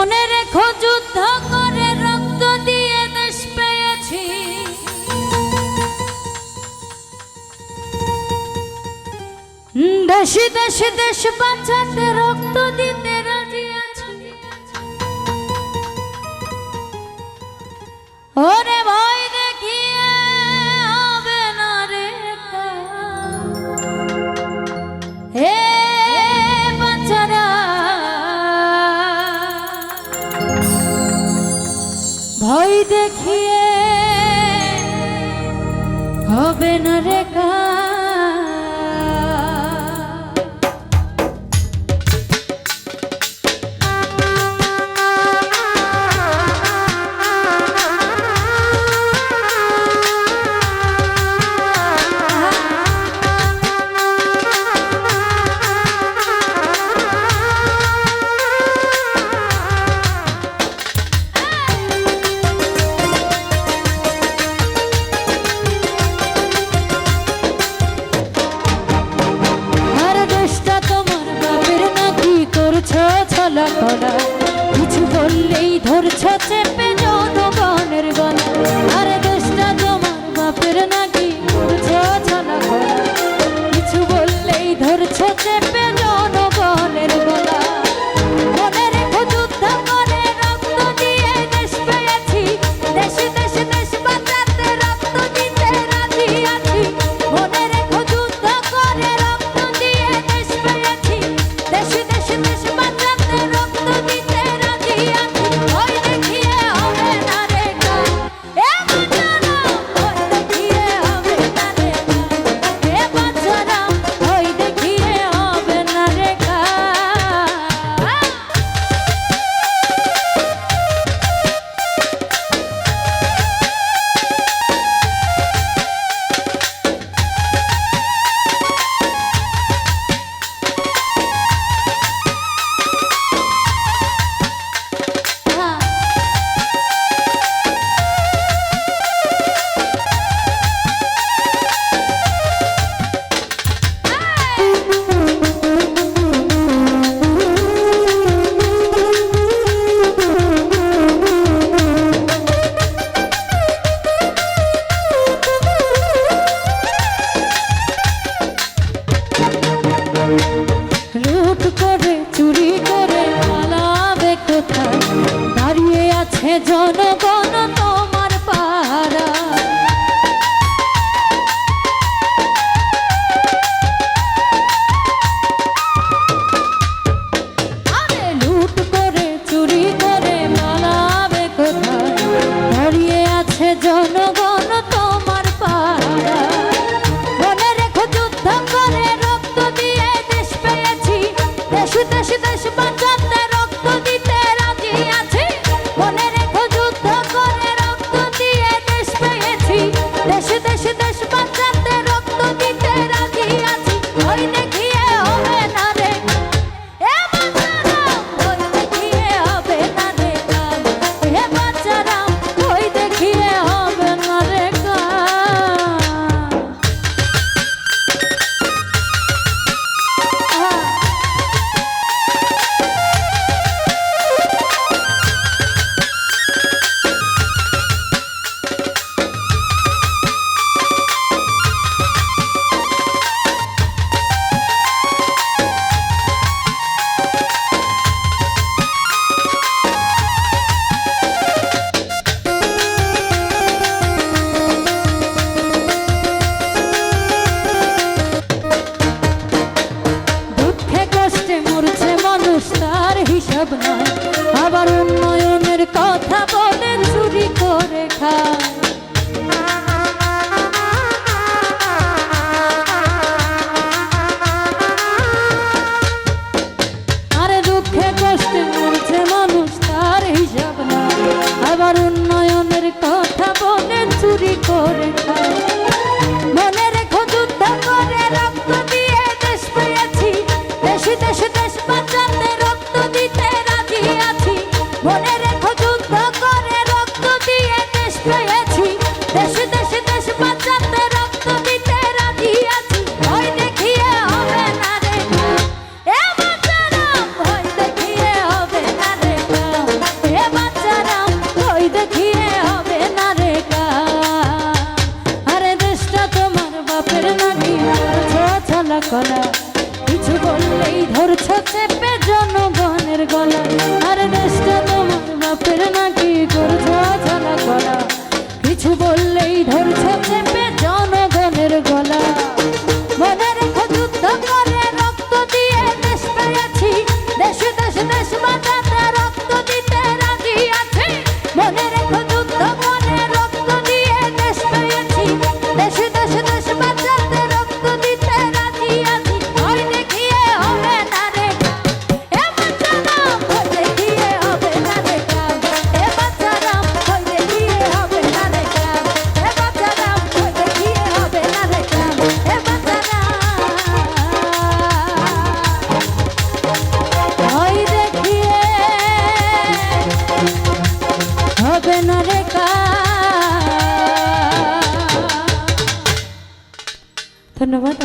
মনে রেখো যুদ্ধ করে রক্ত দিয়ে দেশ পেয়েছি। দেশি দেশি দেশ বাঁচাতে রক্ত দিতে রাজি আছি। ওরে মা ভয় দেখিয়ে হবে না রেখা হে জনগণ হিসাব না আবার উন্নয়নের কথা বল। পেয়েছি। দেশে দেশে, দেশ বাঁচাতে রক্ত দিতে রাজি আছি। ভয় দেখিয়ে হবে না রে এ বাচ্চারা, ভয় দেখিয়ে হবে না রে এ বাচ্চারা, ভয় দেখিয়ে হবে না রে আরে দেশটা তোমার বাপের নাকি? ছলা, কলা। কিছু বললেই ধরছ চেপে জনগণের গলা। আরে দেশটা তোমার বাপের নাকি গো? কিছু বললেই ধরছে ধন্যবাদ